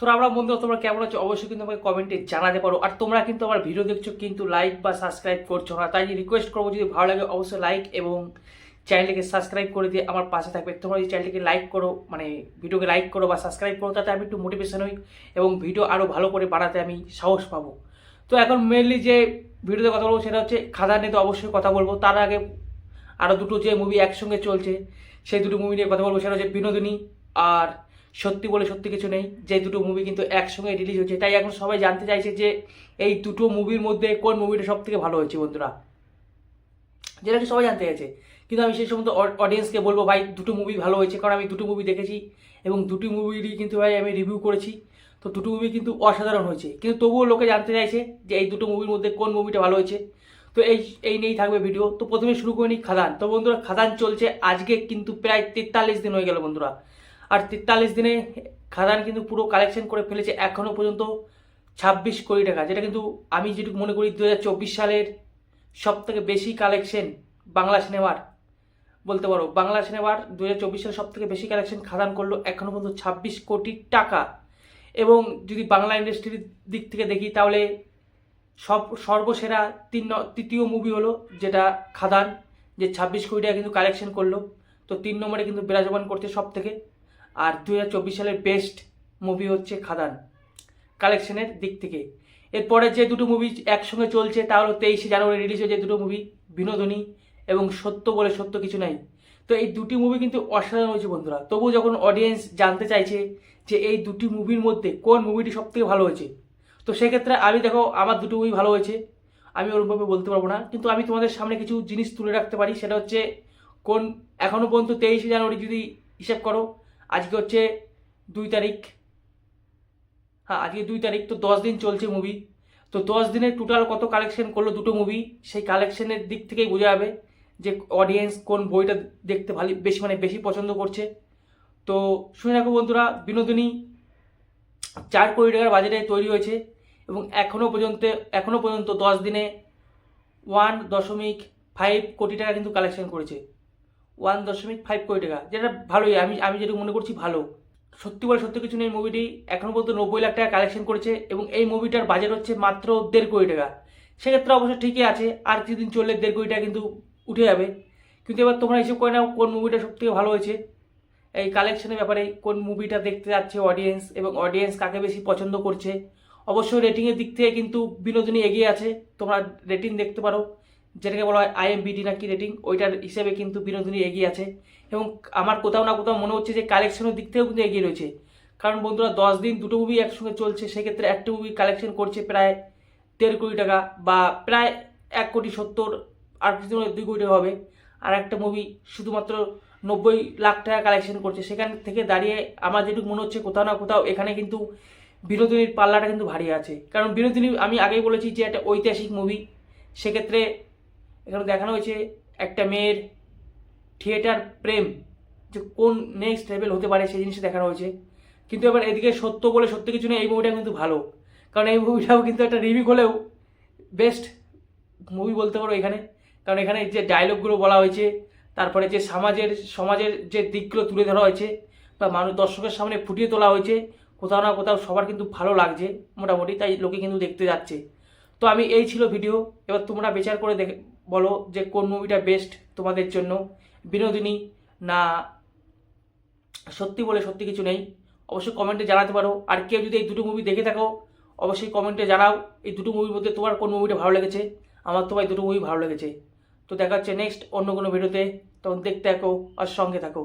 তো আমরা বন্ধু, তোমরা কেমন আছো? অবশ্যই কিন্তু আমাকে কমেন্টে জানাতে পারো। আর তোমরা কিন্তু আমার ভিডিও দেখছ, কিন্তু লাইক বা সাবস্ক্রাইব করছ না। তাই রিকোয়েস্ট করব, যদি ভালো লাগে অবশ্যই লাইক এবং চ্যানেলটিকে সাবস্ক্রাইব করে দিয়ে আমার পাশে থাকবে। তোমরা যদি চ্যানেলটিকে লাইক করো মানে ভিডিওকে লাইক করো বা সাবস্ক্রাইব করো, তাতে আমি একটু মোটিভেশন হই এবং ভিডিও আরও ভালো করে বাড়াতে আমি সাহস পাবো। তো এখন মেনলি যে ভিডিওতে কথা বলব সেটা হচ্ছে খাদান নিয়ে তো অবশ্যই কথা বলব। তার আগে আরও দুটো যে মুভি একসঙ্গে চলছে, সেই দুটো মুভি নিয়ে কথা বলব। সেটা হচ্ছে বিনোদিনী আর সত্যি বলে সত্যি কিছু নেই। যে দুটো মুভি কিন্তু একসঙ্গে রিলিজ হয়েছে, তাই এখন সবাই জানতে চাইছে যে এই দুটো মুভির মধ্যে কোন মুভিটা সব থেকে ভালো হয়েছে বন্ধুরা। যেটা কি সবাই জানতে চাইছে। কিন্তু আমি সেই সমস্ত অডিয়েন্সকে বলব, ভাই, দুটো মুভি ভালো হয়েছে কারণ আমি দুটো মুভি দেখেছি এবং দুটি মুভিরই কিন্তু ভাই আমি রিভিউ করেছি। তো দুটো মুভি কিন্তু অসাধারণ হয়েছে। কিন্তু তবুও লোকে জানতে চাইছে যে এই দুটো মুভির মধ্যে কোন মুভিটা ভালো হয়েছে। তো এই এই নিয়েই থাকবে ভিডিও তো প্রথমে শুরু করে নিই খাদান। তো বন্ধুরা, খাদান চলছে। আজকে কিন্তু প্রায় তেতাল্লিশ দিন হয়ে গেল বন্ধুরা। আর তেতাল্লিশ দিনে খাদান কিন্তু পুরো কালেকশন করে ফেলেছে এখনও পর্যন্ত ছাব্বিশ কোটি টাকা, যেটা কিন্তু আমি যেটুকু মনে করি দু হাজার চব্বিশ সালের সব থেকে বেশি কালেকশন বাংলা সিনেমার বলতে পারো, বাংলা সিনেমার দু হাজার চব্বিশ সালে সব থেকে বেশি কালেকশন খাদান করল এখনও পর্যন্ত ছাব্বিশ কোটি টাকা। এবং যদি বাংলা ইন্ডাস্ট্রির দিক থেকে দেখি তাহলে সব, সর্বসেরা তিন, তৃতীয় মুভি হলো যেটা খাদান, যে ছাব্বিশ কোটি টাকা কিন্তু কালেকশন করল। তো তিন নম্বরে কিন্তু বিরাজমান করছে সব থেকে আর দু হাজার চব্বিশ সালের বেস্ট মুভি হচ্ছে খাদান কালেকশনের দিক থেকে। এরপরে যে দুটো মুভি একসঙ্গে চলছে, তা হলো তেইশে জানুয়ারি রিলিজ হয়েছে দুটো মুভি বিনোদনী এবং সত্য বলে সত্য কিছু নাই। তো এই দুটি মুভি কিন্তু অসাধারণ হয়েছে বন্ধুরা। তবু যখন অডিয়েন্স জানতে চাইছে যে এই দুটি মুভির মধ্যে কোন মুভিটি সব থেকে ভালো হয়েছে, তো সেক্ষেত্রে আমি দেখো, আমার দুটো মুভি ভালো হয়েছে। আমি ওরকমভাবে বলতে পারব না, কিন্তু আমি তোমাদের সামনে কিছু জিনিস তুলে রাখতে পারি, সেটা হচ্ছে কোন এখনও পর্যন্ত তেইশে জানুয়ারি যদি হিসেব করো আজকে হচ্ছে দুই তারিখ। হ্যাঁ আজকে দুই তারিখ, তো দশ দিন চলছে মুভি তো দশ দিনের টোটাল কত কালেকশন করল দুটো মুভি সেই কালেকশনের দিক থেকেই বোঝা যাবে যে অডিয়েন্স কোন বইটা দেখতে ভালো, বেশি মানে বেশি পছন্দ করছে। তো শুনে রাখো বন্ধুরা, বিনোদিনী চার কোটি টাকার বাজেটে তৈরি হয়েছে এবং এখনও পর্যন্ত এখনও পর্যন্ত দশ দিনে ওয়ান দশমিক ফাইভ কোটি টাকা কিন্তু কালেকশন করেছে। ওয়ান দশমিক ফাইভ কোটি টাকা, যেটা ভালোই, আমি আমি যেটা মনে করছি ভালো। সত্যি বলে সত্যি কিছু নেই মুভিটি এখনও পর্যন্ত নব্বই লাখ টাকা কালেকশন করেছে এবং এই মুভিটার বাজেট হচ্ছে মাত্র দেড় কোটি টাকা। সেক্ষেত্রে অবশ্য ঠিকই আছে, আর কিছুদিন চললে দেড় কোটি টাকা কিন্তু উঠে যাবে। কিন্তু এবার তোমরা হিসেব করে নাও কোন মুভিটা সব থেকে ভালো হয়েছে। এই কালেকশনের ব্যাপারে কোন মুভিটা দেখতে যাচ্ছে অডিয়েন্স এবং অডিয়েন্স কাকে বেশি পছন্দ করছে। অবশ্যই রেটিংয়ের দিক থেকে কিন্তু বিনোদিনী এগিয়ে আছে, তোমরা রেটিং দেখতে পারো। যেটাকে বলা হয় আইএমবিডি নাকি রেটিং ওইটার হিসেবে কিন্তু বিনোদিনী এগিয়ে আছে। এবং আমার কোথাও না কোথাও মনে হচ্ছে যে কালেকশনের দিক থেকেও কিন্তু এগিয়ে রয়েছে। কারণ বন্ধুরা, দশ দিন দুটো মুভি একসঙ্গে চলছে, সেক্ষেত্রে একটা মুভি কালেকশন করছে প্রায় দেড় কোটি টাকা বা প্রায় এক কোটি সত্তর, আর কিছু দুই কোটি টাকা হবে। আর একটা মুভি শুধুমাত্র নব্বই লাখ টাকা কালেকশন করছে, সেখান থেকে দাঁড়িয়ে আমার যেটুকু মনে হচ্ছে কোথাও না কোথাও এখানে কিন্তু বিনোদিনীর পাল্লাটা কিন্তু ভারী আছে। কারণ বিনোদিনী, আমি আগেই বলেছি যে একটা ঐতিহাসিক মুভি সেক্ষেত্রে এখানে দেখানো হয়েছে একটা মেয়ের থিয়েটার প্রেম যে কোন নেক্সট লেভেল হতে পারে সেই জিনিসটা দেখানো হয়েছে। কিন্তু এবার এদিকে সত্য বলে সত্য কিছু নেই, এই মুভিটা কিন্তু ভালো। কারণ এই মুভিটাও কিন্তু একটা রিভিউ হলেও বেস্ট মুভি বলতে পারো এখানে। কারণ এখানে যে ডায়লগগুলো বলা হয়েছে, তারপরে যে সমাজের সমাজের যে দিকগুলো তুলে ধরা হয়েছে, বা মানুষ দর্শকের সামনে ফুটিয়ে তোলা হয়েছে, কোথাও না কোথাও সবার কিন্তু ভালো লাগছে মোটামুটি, তাই লোকে কিন্তু দেখতে যাচ্ছে। তো আমি এই ছিল ভিডিও এবার তোমরা বিচার করে দেখে, বলো যে কোন মুভিটা বেস্ট তোমাদের জন্য। বিনোদিনী, না সত্যি বলে সত্যি কিছু নেই। অবশ্যই কমেন্টে জানাতে পারো। আর কেউ যদি এই দুটো মুভি দেখে থাকো, অবশ্যই কমেন্টে জানাও এই দুটো মুভির মধ্যে তোমার কোন মুভিটা ভালো লেগেছে। আমার তো ভাই দুটো মুভি ভালো লেগেছে। তো দেখা হচ্ছে নেক্সট অন্য কোনো ভিডিওতে তখন দেখতে থাকো আর সঙ্গে থাকো।